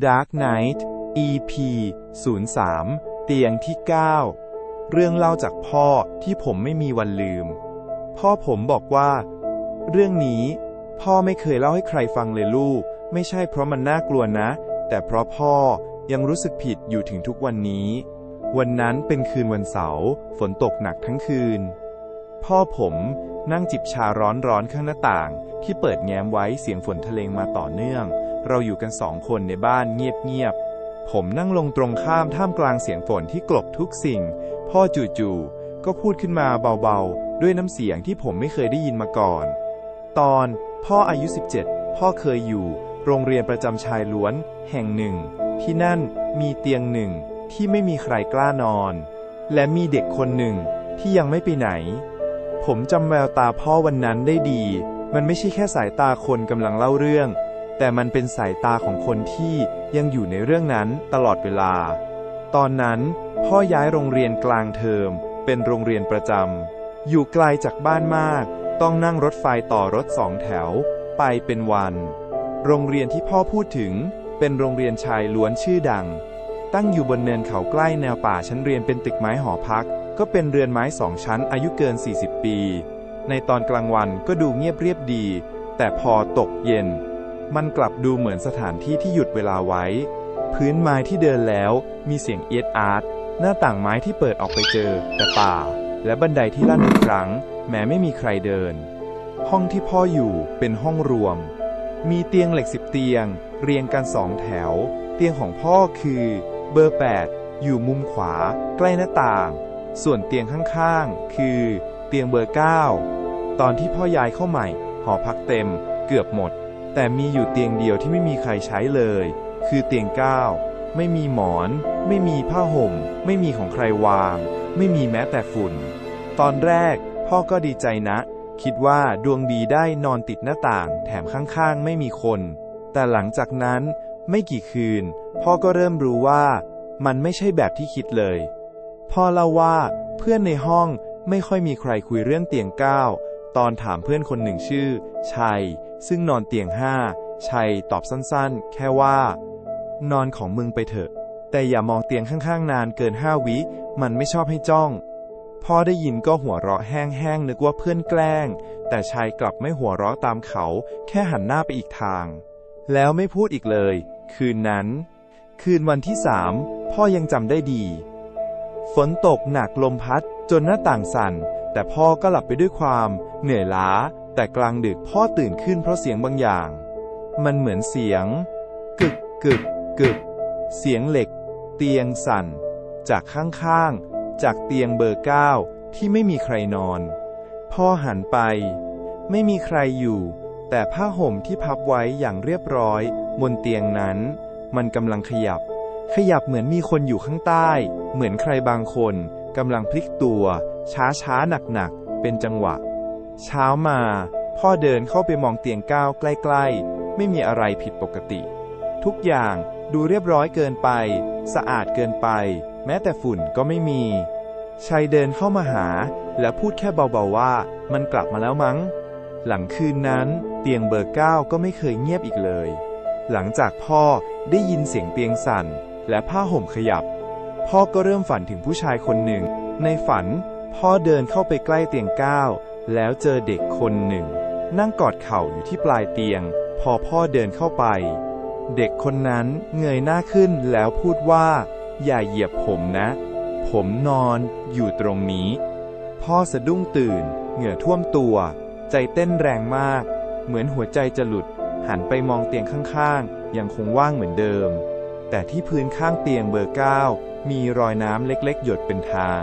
Dark Knight EP 03 เตียงที่ 9 เรื่องเล่าจากพ่อที่ผมไม่มีวันลืม พ่อผมบอกว่า เรื่องนี้พ่อไม่เคยเล่าให้ใครฟังเลยลูก ไม่ใช่เพราะมันน่ากลัวนะ แต่เพราะพ่อยังรู้สึกผิดอยู่ถึงทุกวันนี้ วันนั้นเป็นคืนวันเสาร์ฝนตกหนักทั้งคืน พ่อผมนั่งจิบชาร้อนๆข้างหน้าต่าง ที่เปิดแง้มไว้เสียงฝนทะเลงมาต่อเนื่อง เราอยู่กันสองคนในบ้านเงียบๆ ผมนั่งลงตรงข้ามท่ามกลางเสียงฝนที่กลบทุกสิ่ง พ่อจู่ๆ ก็พูดขึ้นมาเบาๆ ด้วยน้ำเสียงที่ผมไม่เคยได้ยินมาก่อน ตอนพ่ออายุ 17 พ่อเคยอยู่ โรงเรียนประจำชายล้วน แห่งหนึ่ง ที่นั่นมีเตียงหนึ่งที่ไม่มีใครกล้านอน และมีเด็กคนหนึ่งที่ยังไม่ไปไหน ผมจำแววตาพ่อวันนั้นได้ดี มันไม่ใช่แค่สายตาคนกำลังเล่าเรื่อง แต่มันเป็นสายตาของคนที่ยังอยู่ในเรื่องนั้นตลอดเวลา ตอนนั้น พ่อย้ายโรงเรียนกลางเทอม เป็นโรงเรียนประจำ อยู่ไกลจากบ้านมาก ต้องนั่งรถไฟต่อรถสองแถว ไปเป็นวัน โรงเรียนที่พ่อพูดถึง เป็นโรงเรียนชายล้วนชื่อดัง ตั้งอยู่บนเนินเขาใกล้แนวป่าชั้นเรียนเป็นตึกไม้หอพัก ก็เป็นเรือนไม้สองชั้นอายุเกิน 40 ปี ในตอนกลางวันก็ดูเงียบเรียบดี แต่พอตกเย็น มันกลับดูเหมือนสถานที่ที่หยุดเวลาไว้ พื้นไม้ที่เดินแล้วมีเสียงเอียดอาร์ตหน้าต่างไม้ที่เปิดออกไปเจอแต่ป่า และบันไดที่ลั่นทุกครั้ง แม้ไม่มีใครเดิน ห้องที่พ่ออยู่เป็นห้องรวม มีเตียงเหล็กสิบเตียง เรียงกันสองแถว เตียงของพ่อคือ เบอร์ 8 อยู่มุมขวา ใกล้หน้าต่าง ส่วนเตียงข้างๆ คือ เตียงเบอร์ 9 ตอนที่พ่อย้ายเข้าใหม่ หอพักเต็ม เกือบหมด แต่มีอยู่เตียงเดียวที่ไม่มีใครใช้เลย คือเตียง9ไม่มีหมอน ไม่มีผ้าห่ม ไม่มีของใครวาง ไม่มีแม้แต่ฝุ่น ตอนแรก พ่อก็ดีใจนะ คิดว่าดวงดีได้นอนติดหน้าต่าง แถมข้างๆ ไม่มีคน แต่หลังจากนั้นไม่กี่คืน พ่อก็เริ่มรู้ว่า มันไม่ใช่แบบที่คิดเลย พ่อเล่าว่า เพื่อนในห้องไม่ค่อยมีใครคุยเรื่องเตียงก้าว ตอนถามเพื่อนคนหนึ่งชื่อ ชัย ซึ่งนอนเตียงห้า ชัยตอบสั้นๆ แค่ว่า นอนของมึงไปเถอะ แต่อย่ามองเตียงข้างๆ นานเกินห้าวิ มันไม่ชอบให้จ้อง พ่อได้ยินก็หัวเราะแห้งๆ นึกว่าเพื่อนแกล้ง แต่ชัยกลับไม่หัวเราะตามเขา แค่หันหน้าไปอีกทาง แล้วไม่พูดอีกเลย คืนนั้น คืนวันที่สามพ่อยังจำได้ดี ฝนตกหนักลมพัดจนหน้าต่างสั่น แต่พ่อก็หลับไปด้วยความเหนื่อยล้า แต่กลางดึกพ่อตื่นขึ้นเพราะเสียงบางอย่าง มันเหมือนเสียง กึกกึกกึก เสียงเหล็ก เตียงสั่น จากข้างๆ จากเตียงเบอร์เก้าที่ไม่มีใครนอน พ่อหันไป ไม่มีใครอยู่ แต่ผ้าห่มที่พับไว้อย่างเรียบร้อย บนเตียงนั้น มันกำลังขยับ ขยับเหมือนมีคนอยู่ข้างใต้ เหมือนใครบางคนกำลังพลิกตัว ช้าช้าหนักหนักเป็นจังหวะ เช้ามา พ่อเดินเข้าไปมองเตียงก้าวใกล้ ๆ ไม่มีอะไรผิดปกติ ทุกอย่างดูเรียบร้อยเกินไป สะอาดเกินไป แม้แต่ฝุ่นก็ไม่มีชัยเดินเข้ามาหา และพูดแค่เบาๆว่า มันกลับมาแล้วมั้ง หลังคืนนั้น เตียงเบอร์เก้าก็ไม่เคยเงียบอีกเลย หลังจากพ่อได้ยินเสียงเตียงสั่น และผ้าห่มขยับ พ่อก็เริ่มฝันถึงผู้ชายคนหนึ่ง ในฝัน พ่อเดินเข้าไปใกล้เตียงก้าวแล้วเจอเด็กคนหนึ่ง นั่งกอดเข่าอยู่ที่ปลายเตียง พอพ่อเดินเข้าไป เด็กคนนั้นเงยหน้าขึ้นแล้วพูดว่า อย่าเหยียบผมนะ ผมนอนอยู่ตรงนี้ พ่อสะดุ้งตื่น เหงื่อท่วมตัว ใจเต้นแรงมาก เหมือนหัวใจจะหลุด หันไปมองเตียงข้างๆ ยังคงว่างเหมือนเดิม แต่ที่พื้นข้างเตียงเบอร์เก้ามีรอยน้ำเล็กๆ หยดเป็นทาง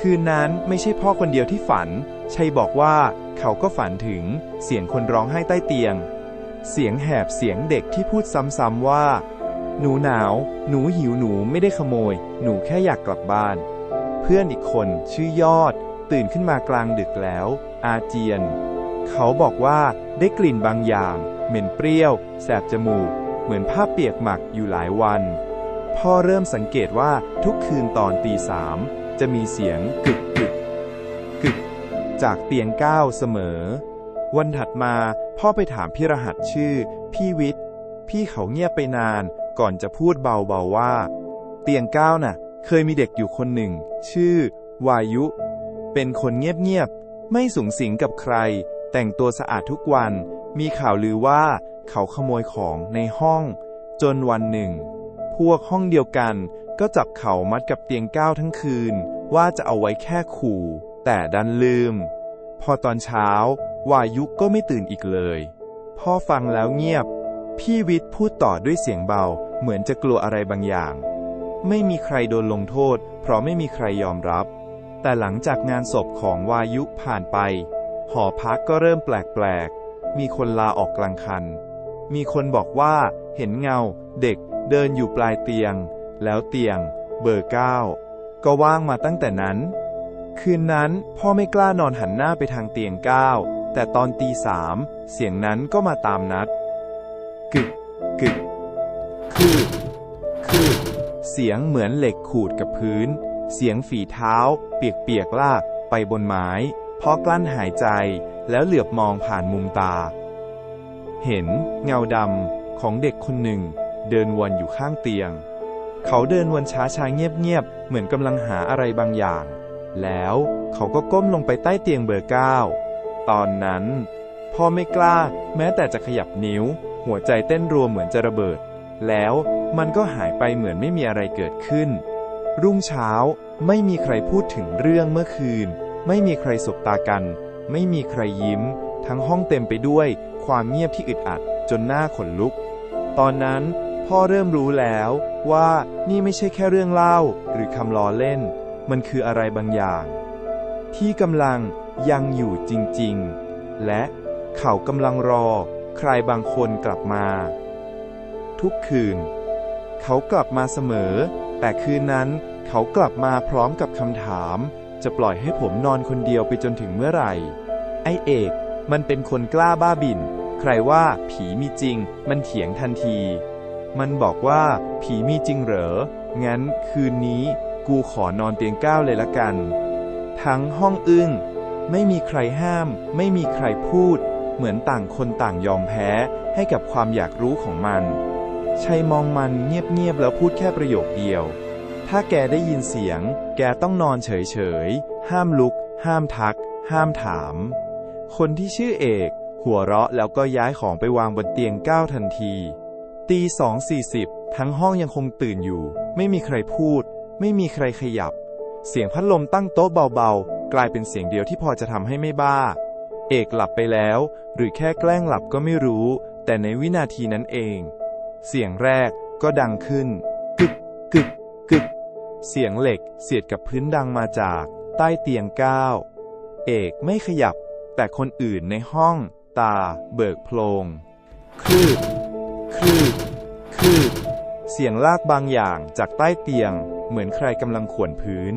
คืนนั้นไม่ใช่พ่อคนเดียวที่ฝัน ชัยบอกว่าเขาก็ฝันถึงเสียงคนร้องไห้ใต้เตียง เสียงแหบเสียงเด็กที่พูดซ้ำๆว่า หนูหนาว หนูหิวหนูไม่ได้ขโมย หนูแค่อยากกลับบ้าน เพื่อนอีกคนชื่อยอด ตื่นขึ้นมากลางดึกแล้ว อาเจียน เขาบอกว่าได้กลิ่นบางอย่าง เหม็นเปรี้ยว แสบจมูก เหมือนผ้าเปียกหมักอยู่หลายวัน พ่อเริ่มสังเกตว่าทุกคืนตอนตีสาม จะมีเสียงกึกกึกกึก จากเตียงก้าวเสมอ วันถัดมาพ่อไปถามพี่รหัสชื่อ พี่วิทย์ พี่เขาเงียบไปนานก่อนจะพูดเบาๆว่า เตียงก้าวน่ะ เคยมีเด็กอยู่คนหนึ่ง ชื่อ วายุ เป็นคนเงียบๆไม่สูงสิงกับใคร แต่งตัวสะอาดทุกวัน มีข่าวลือว่าเขาขโมยของในห้อง จนวันหนึ่ง พวกห้องเดียวกัน ก็จับเขามัดกับเตียงก้าวทั้งคืน ว่าจะเอาไว้แค่ขู่ แต่ดันลืม พอตอนเช้า วายุก็ไม่ตื่นอีกเลย พ่อฟังแล้วเงียบ พี่วิทย์พูดต่อด้วยเสียงเบา เหมือนจะกลัวอะไรบางอย่าง ไม่มีใครโดนลงโทษ เพราะไม่มีใครยอมรับ แต่หลังจากงานศพของวายุผ่านไป หอพักก็เริ่มแปลกๆ มีคนลาออกกลางคัน มีคนบอกว่าเห็นเงา เด็ก เดินอยู่ปลายเตียง แล้วเตียง เบอร์เก้าก็ว่างมาตั้งแต่นั้น คืนนั้นพ่อไม่กล้านอนหันหน้าไปทางเตียงเก้าแต่ตอนตีสามเสียงนั้นก็มาตามนัด กึก กึก คือ คือ เสียงเหมือนเหล็กขูดกับพื้น เสียงฝีเท้า เปียกๆลากไปบนไม้พ่อกลั้นหายใจแล้วเหลือบมองผ่านมุมตา เห็นเงาดำของเด็กคนหนึ่ง เดินวนอยู่ข้างเตียง เขาเดินวนช้าช้าเงียบๆ เหมือนกำลังหาอะไรบางอย่าง แล้วเขาก็ก้มลงไปใต้เตียงเบอร์เก้าตอนนั้น พ่อไม่กล้า แม้แต่จะขยับนิ้ว หัวใจเต้นรัวเหมือนจะระเบิด แล้วมันก็หายไปเหมือนไม่มีอะไรเกิดขึ้น รุ่งเช้าไม่มีใครพูดถึงเรื่องเมื่อคืน ไม่มีใครสบตากัน ไม่มีใครยิ้ม ทั้งห้องเต็มไปด้วย ความเงียบที่อึดอัด จนหน้าขนลุก ตอนนั้น พ่อเริ่มรู้แล้วว่านี่ไม่ใช่แค่เรื่องเล่าหรือคำล้อเล่น มันคืออะไรบางอย่าง ที่กำลังยังอยู่จริงๆ และเขากำลังรอ ใครบางคนกลับมา ทุกคืน เขากลับมาเสมอ แต่คืนนั้นเขากลับมาพร้อมกับคำถาม จะปล่อยให้ผมนอนคนเดียวไปจนถึงเมื่อไหร่ ไอเอกมันเป็นคนกล้าบ้าบิน ใครว่าผีมีจริง มันเถียงทันที มันบอกว่า ผีมีจริงเหรอ งั้นคืนนี้ กูขอนอนเตียงก้าวเลยละกัน ทั้งห้องอึ้ง ไม่มีใครห้าม ไม่มีใครพูด เหมือนต่างคนต่างยอมแพ้ให้กับความอยากรู้ของมันชัยมองมันเงียบๆแล้วพูดแค่ประโยคเดียว ถ้าแกได้ยินเสียง แกต้องนอนเฉยๆ ห้ามลุก ห้ามทัก ห้ามถาม คนที่ชื่อเอก หัวเราะแล้วก็ย้ายของไปวางบนเตียงก้าวทันที ตีสองสี่สิบทั้งห้องยังคงตื่นอยู่ ไม่มีใครพูด ไม่มีใครขยับ เสียงพัดลมตั้งโต๊ะเบาๆ กลายเป็นเสียงเดียวที่พอจะทำให้ไม่บ้า เอกหลับไปแล้ว หรือแค่แกล้งหลับก็ไม่รู้ แต่ในวินาทีนั้นเอง เสียงแรกก็ดังขึ้น กึก กึก กึก เสียงเหล็กเสียดกับพื้นดังมาจาก ใต้เตียงก้าวเอกไม่ขยับ แต่คนอื่นในห้อง ตา เบิกโพลงคลืด คลืดคลืดเสียงลากบางอย่างจากใต้เตียง เหมือนใครกำลังข่วนพื้น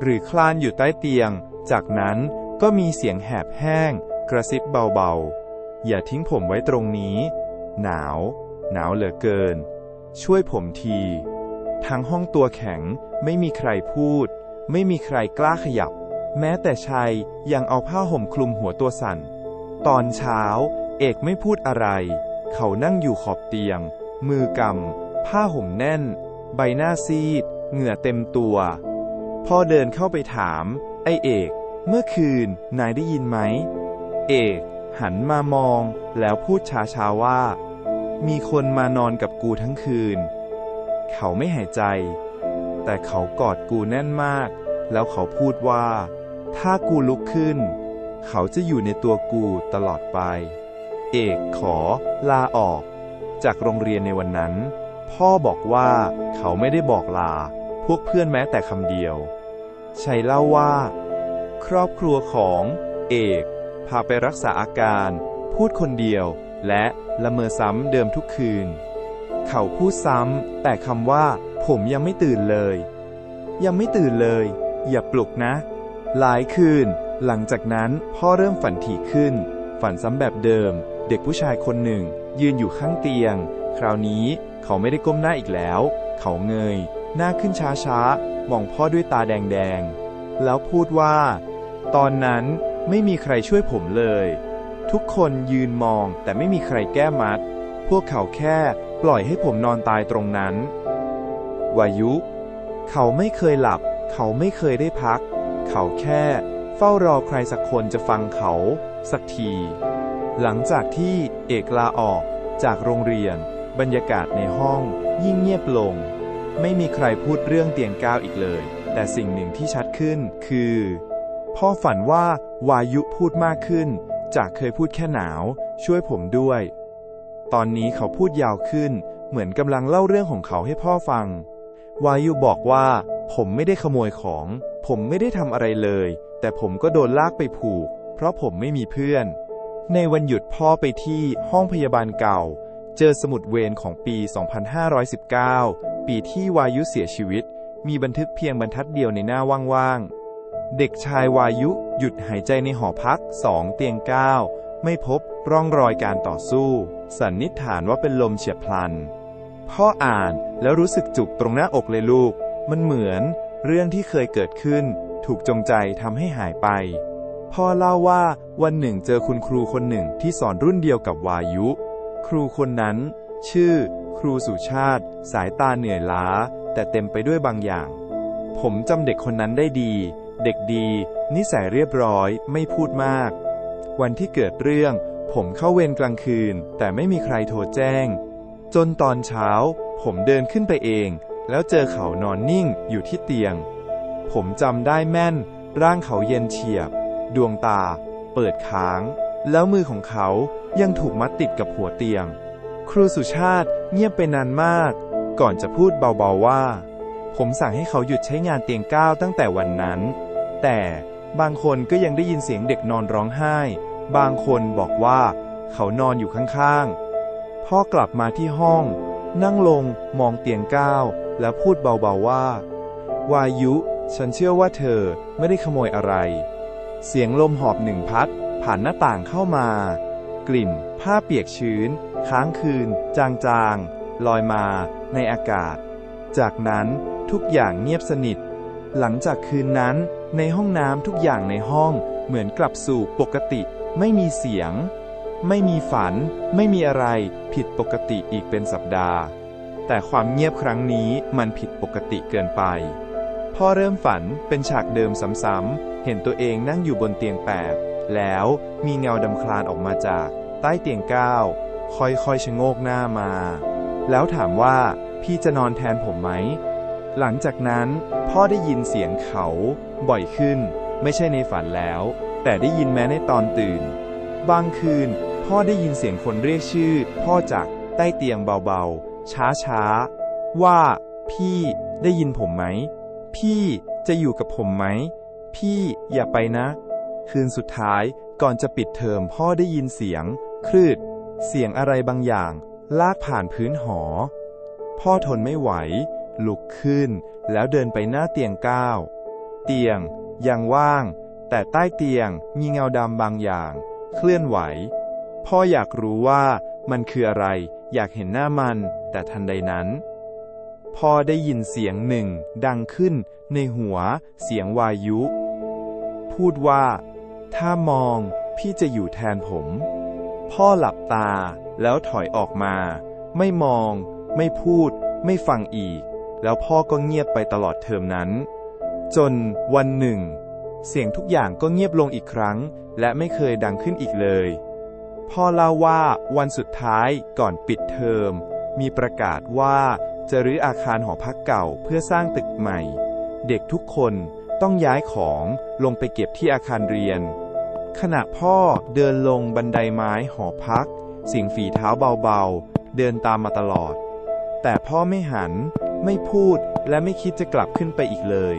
หรือคลานอยู่ใต้เตียง จากนั้นก็มีเสียงแหบแห้ง กระซิบเบาๆ อย่าทิ้งผมไว้ตรงนี้ หนาว หนาวเหลือเกิน ช่วยผมทีทั้งห้องตัวแข็งไม่มีใครพูด ไม่มีใครกล้าขยับ แม้แต่ชัยยังเอาผ้าห่มคลุมหัวตัวสั่น ตอนเช้า เอกไม่พูดอะไร เขานั่งอยู่ขอบเตียง มือกำ ผ้าห่มแน่น ใบหน้าซีด เหงื่อเต็มตัว พ่อเดินเข้าไปถาม ไอเอก เมื่อคืน นายได้ยินไหม เอก หันมามอง แล้วพูดช้าๆว่า มีคนมานอนกับกูทั้งคืน เขาไม่หายใจ แต่เขากอดกูแน่นมาก แล้วเขาพูดว่า ถ้ากูลุกขึ้น เขาจะอยู่ในตัวกูตลอดไป เอกขอ ลาออก จากโรงเรียนในวันนั้น พ่อบอกว่าเขาไม่ได้บอกลา พวกเพื่อนแม้แต่คำเดียวชัยเล่าว่า ครอบครัวของเอกพาไปรักษาอาการ พูดคนเดียว และละเมอซ้ำเดิมทุกคืน เขาพูดซ้ำแต่คำว่า ผมยังไม่ตื่นเลย ยังไม่ตื่นเลย อย่าปลุกนะ หลายคืน หลังจากนั้นพ่อเริ่มฝันถี่ขึ้น ฝันซ้ำแบบเดิม เด็กผู้ชายคนหนึ่ง ยืนอยู่ข้างเตียง คราวนี้เขาไม่ได้ก้มหน้าอีกแล้ว เขาเงย หน้าขึ้นช้าๆ มองพ่อด้วยตาแดงๆ แล้วพูดว่า ตอนนั้นไม่มีใครช่วยผมเลย ทุกคนยืนมองแต่ไม่มีใครแก้มัด พวกเขาแค่ปล่อยให้ผมนอนตายตรงนั้น วายุ เขาไม่เคยหลับ เขาไม่เคยได้พัก เขาแค่ เฝ้ารอใครสักคนจะฟังเขา สักที หลังจากที่เอกลาออกจากโรงเรียน บรรยากาศในห้อง ยิ่งเงียบลง ไม่มีใครพูดเรื่องเตียงก้าวอีกเลย แต่สิ่งหนึ่งที่ชัดขึ้นคือ พ่อฝันว่าวายุพูดมากขึ้น จากเคยพูดแค่หนาว ช่วยผมด้วย ตอนนี้เขาพูดยาวขึ้น เหมือนกำลังเล่าเรื่องของเขาให้พ่อฟัง วายุบอกว่า ผมไม่ได้ขโมยของ ผมไม่ได้ทำอะไรเลย แต่ผมก็โดนลากไปผูก เพราะผมไม่มีเพื่อน ในวันหยุดพ่อไปที่ห้องพยาบาลเก่า เจอสมุดเวรของปี 2519 ปีที่วายุเสียชีวิต มีบันทึกเพียงบรรทัดเดียวในหน้าว่างๆ เด็กชายวายุหยุดหายใจในหอพักสองเตียงเก้าไม่พบร่องรอยการต่อสู้ สันนิษฐานว่าเป็นลมเฉียบพลัน พ่ออ่านแล้วรู้สึกจุกตรงหน้าอกเลยลูก มันเหมือน เรื่องที่เคยเกิดขึ้น ถูกจงใจทำให้หายไป พ่อเล่าว่าวันหนึ่งเจอคุณครูคนหนึ่งที่สอนรุ่นเดียวกับวายุ ครูคนนั้น ชื่อ ครูสุชาติ สายตาเหนื่อยล้า แต่เต็มไปด้วยบางอย่าง ผมจำเด็กคนนั้นได้ดี เด็กดี นิสัยเรียบร้อย ไม่พูดมาก วันที่เกิดเรื่อง ผมเข้าเวรกลางคืน แต่ไม่มีใครโทรแจ้ง จนตอนเช้า ผมเดินขึ้นไปเอง แล้วเจอเขานอนนิ่งอยู่ที่เตียง ผมจำได้แม่น ร่างเขาเย็นเฉียบ ดวงตา เปิดค้าง แล้วมือของเขายังถูกมัดติดกับหัวเตียง ครูสุชาติเงียบไปนานมาก ก่อนจะพูดเบาๆว่า ผมสั่งให้เขาหยุดใช้งานเตียงก้าวตั้งแต่วันนั้น แต่บางคนก็ยังได้ยินเสียงเด็กนอนร้องไห้ บางคนบอกว่า เขานอนอยู่ข้างๆ พ่อกลับมาที่ห้อง นั่งลงมองเตียงก้าวแล้วพูดเบาๆว่า วายุ ฉันเชื่อว่าเธอไม่ได้ขโมยอะไร เสียงลมหอบหนึ่งพัด ผ่านหน้าต่างเข้ามา กลิ่น ผ้าเปียกชื้น ค้างคืน จางๆ ลอยมา ในอากาศ จากนั้นทุกอย่างเงียบสนิท หลังจากคืนนั้น ในห้องน้ำทุกอย่างในห้องเหมือนกลับสู่ปกติ ไม่มีเสียง ไม่มีฝัน ไม่มีอะไรผิดปกติอีกเป็นสัปดาห์ แต่ความเงียบครั้งนี้มันผิดปกติเกินไป พ่อเริ่มฝันเป็นฉากเดิมซ้ำๆ เห็นตัวเองนั่งอยู่บนเตียงแปดแล้วมีเงาดำคลานออกมาจาก ใต้เตียงเก้าค่อยๆชะโงกหน้ามา แล้วถามว่าพี่จะนอนแทนผมไหม หลังจากนั้นพ่อได้ยินเสียงเขาบ่อยขึ้น ไม่ใช่ในฝันแล้ว แต่ได้ยินแม้ในตอนตื่น บางคืน พ่อได้ยินเสียงคนเรียกชื่อ พ่อจากใต้เตียงเบาๆ ช้าๆ ว่า พี่ได้ยินผมไหม พี่จะอยู่กับผมไหม พี่อย่าไปนะ คืนสุดท้ายก่อนจะปิดเทอมพ่อได้ยินเสียง คลืด เสียงอะไรบางอย่าง ลากผ่านพื้นหอ พ่อทนไม่ไหว ลุกขึ้น แล้วเดินไปหน้าเตียงก้าวเตียง ยังว่าง แต่ใต้เตียงมีเงาดำบางอย่าง เคลื่อนไหว พ่ออยากรู้ว่ามันคืออะไร อยากเห็นหน้ามัน แต่ทันใดนั้นพ่อได้ยินเสียงหนึ่ง ดังขึ้นในหัวเสียงวายุ พูดว่า ถ้ามองพี่จะอยู่แทนผม พ่อหลับตาแล้วถอยออกมา ไม่มอง ไม่พูด ไม่ฟังอีก แล้วพ่อก็เงียบไปตลอดเทอมนั้น จนวันหนึ่ง เสียงทุกอย่างก็เงียบลงอีกครั้ง และไม่เคยดังขึ้นอีกเลย พ่อเล่าว่าวันสุดท้ายก่อนปิดเทอม มีประกาศว่าจะรื้ออาคารหอพักเก่าเพื่อสร้างตึกใหม่ เด็กทุกคน ต้องย้ายของลงไปเก็บที่อาคารเรียน ขณะพ่อเดินลงบันไดไม้หอพักสียงฝีเท้าเบาๆ เดินตามมาตลอด แต่พ่อไม่หันไม่พูดและไม่คิดจะกลับขึ้นไปอีกเลย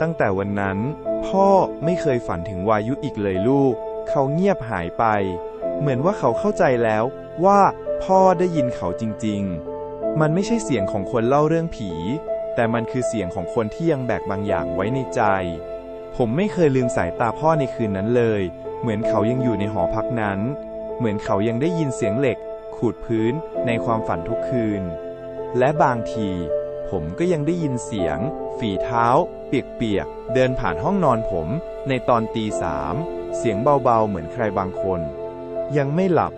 ตั้งแต่วันนั้น พ่อไม่เคยฝันถึงวายุอีกเลยลูก เขาเงียบหายไป เหมือนว่าเขาเข้าใจแล้วว่าพ่อได้ยินเขาจริง ๆ มันไม่ใช่เสียงของคนเล่าเรื่องผี แต่มันคือเสียงของคนที่ยังแบกบางอย่างไว้ในใจ ผมไม่เคยลืมสายตาพ่อในคืนนั้นเลย เหมือนเขายังอยู่ในหอพักนั้น เหมือนเขายังได้ยินเสียงเหล็ก ขูดพื้นในความฝันทุกคืน และบางที ผมก็ยังได้ยินเสียง ฝีเท้า เปียกๆเดินผ่านห้องนอนผม ในตอนตีสามเสียงเบาๆเหมือนใครบางคน ยังไม่หลับ